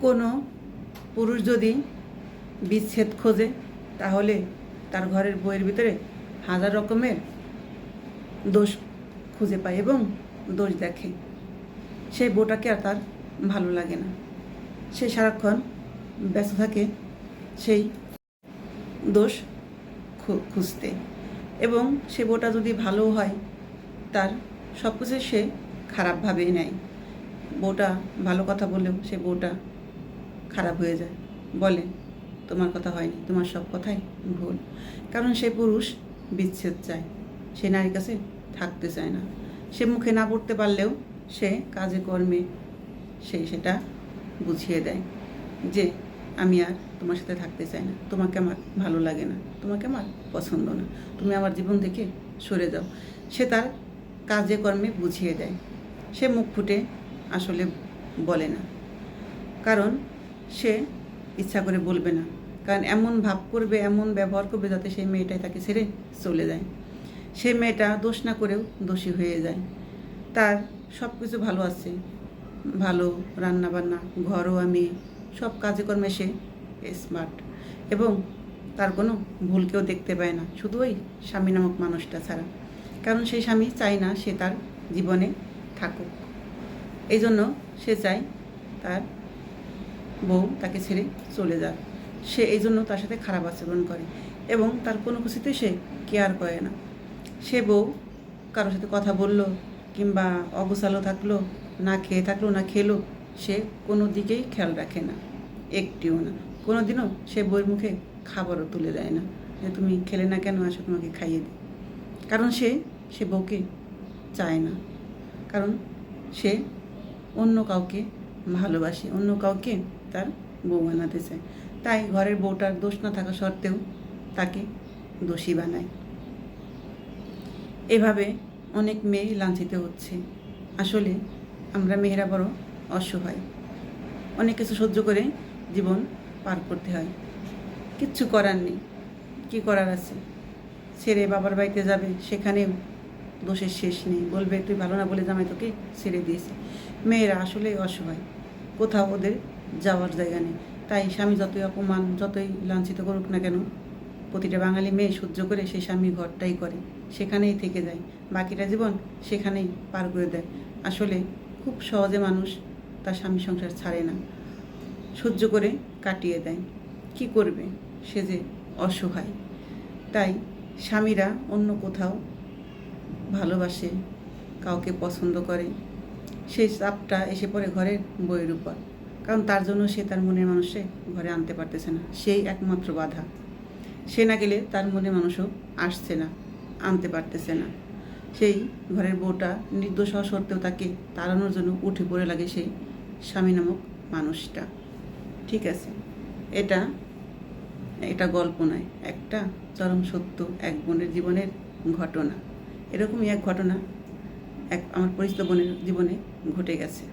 কোনো পুরুষ যদি বিচ্ছেদ খোঁজে, তাহলে তার ঘরের বইয়ের ভিতরে হাজার রকমের দোষ খুঁজে পায় এবং দোষ দেখে। সেই বউটাকে আর তার ভালো লাগে না। সে সারাক্ষণ ব্যস্ত থাকে, সেই দোষ খুঁজতে। এবং সে বউটা যদি ভালো হয়, তার সব কিছু সে খারাপভাবে নেয়। বউটা ভালো কথা বললেও সে বউটা খারাপ হয়ে যায়। বলে, তোমার কথা হয়নি, তোমার সব কথাই ভুল। কারণ সে পুরুষ বিচ্ছেদ চায়। সে নারীর কাছে থাকতে চায় না। সে মুখে না পড়তে পারলেও সে কাজে কর্মে সে সেটা বুঝিয়ে দেয় যে, আমি আর তোমার সাথে থাকতে চাই না। তোমাকে আমার ভালো লাগে না। তোমাকে আমার পছন্দ না। তুমি আমার জীবন থেকে সরে যাও। সে তার কাজে কর্মে বুঝিয়ে দেয়। সে মুখ ফুটে আসলে বলে না। কারণ সে ইচ্ছা করে বলবে না। কারণ এমন ভাব করবে, এমন ব্যবহার করবে যাতে সেই মেয়েটাই তাকে ছেড়ে চলে যায়। সেই মেয়েটা দোষ না করেও দোষী হয়ে যায়। তার সব কিছু ভালো আছে। ভালো রান্না বান্না ঘরোয়া মেয়ে সব কাজে কর্মে সে স্মার্ট এবং তার কোনো ভুল কেউ দেখতে পায় না। শুধু ওই স্বামী নামক মানুষটা ছাড়া। কারণ সেই স্বামী চায় না সে তার জীবনে থাকুক। এই জন্য সে চায় তার বউ তাকে ছেড়ে চলে যাক সে এই জন্য তার সাথে খারাপ আচরণ করে এবং তার কোনো কিছুতে সে কেয়ার করে না। সে বউ কারোর সাথে কথা বলল কিংবা অগোছালো থাকল, না খেয়ে থাকল, না খেলো, সে কোনো দিকেই খেয়াল রাখে না। একটিও না। কোনো দিনও সে বইয়ের মুখে খাবারও তুলে দেয় না। যে তুমি খেলে না কেন? আসো তোমাকে খাইয়ে দিই। কারণ সে সে বউকে চায় না। কারণ সে অন্য কাউকে ভালোবাসে, অন্য কাউকে তার বউ বানাতে চায় তাই ঘরের বউটার দোষ না থাকা সত্ত্বেও তাকে দোষী বানায় এভাবে অনেক মেয়ে লাঞ্ছিত হচ্ছে। আসলে আমরা মেয়েরা বড় অসহায়। অনেক কিছু সহ্য করে জীবন পার করতে হয়। কিচ্ছু করার নেই। কি করার আছে? ছেড়ে বাবার বাড়িতে যাবে, সেখানেও দোষের শেষ নেই। বলবে, তুই ভালো না বলে জামাই তোকে ছেড়ে দিয়েছে। মেয়েরা আসলে অসহায়। কোথাও ওদের যাওয়ার জায়গা নেই। তাই স্বামী যতই অপমান, যতই লাঞ্ছিত করুক না কেন, প্রতিটা বাঙালি মেয়ে সহ্য করে সেই স্বামী ঘরটাই করে। সেখানেই থেকে যায়। বাকিটা জীবন সেখানেই পার করে দেয়। আসলে খুব সহজে মানুষ তার স্বামী সংসার ছাড়ে না। সহ্য করে কাটিয়ে দেয়। কি করবে? সে যে অসহায়। তাই স্বামীরা অন্য কোথাও ভালোবাসে, কাউকে পছন্দ করে সেই চাপটা এসে পড়ে ঘরের বইয়ের উপর। কারণ তার জন্য সে তার মনের মানুষে ঘরে আনতে পারতেছে না। সেই একমাত্র বাধা। সে না গেলে তার মনে মানুষও আসছে না, আনতে পারতেছে না। সেই ঘরের বউটা নির্দোষ হওয়া সত্ত্বেও তাকে তাড়ানোর জন্য উঠে পড়ে লাগে সেই স্বামী নামক মানুষটা। ঠিক আছে? এটা এটা গল্প নয়, একটা চরম সত্য এক বোনের জীবনের ঘটনা। এরকমই এক ঘটনা এক আমার পরিচিত বোনের জীবনে ঘটে গেছে।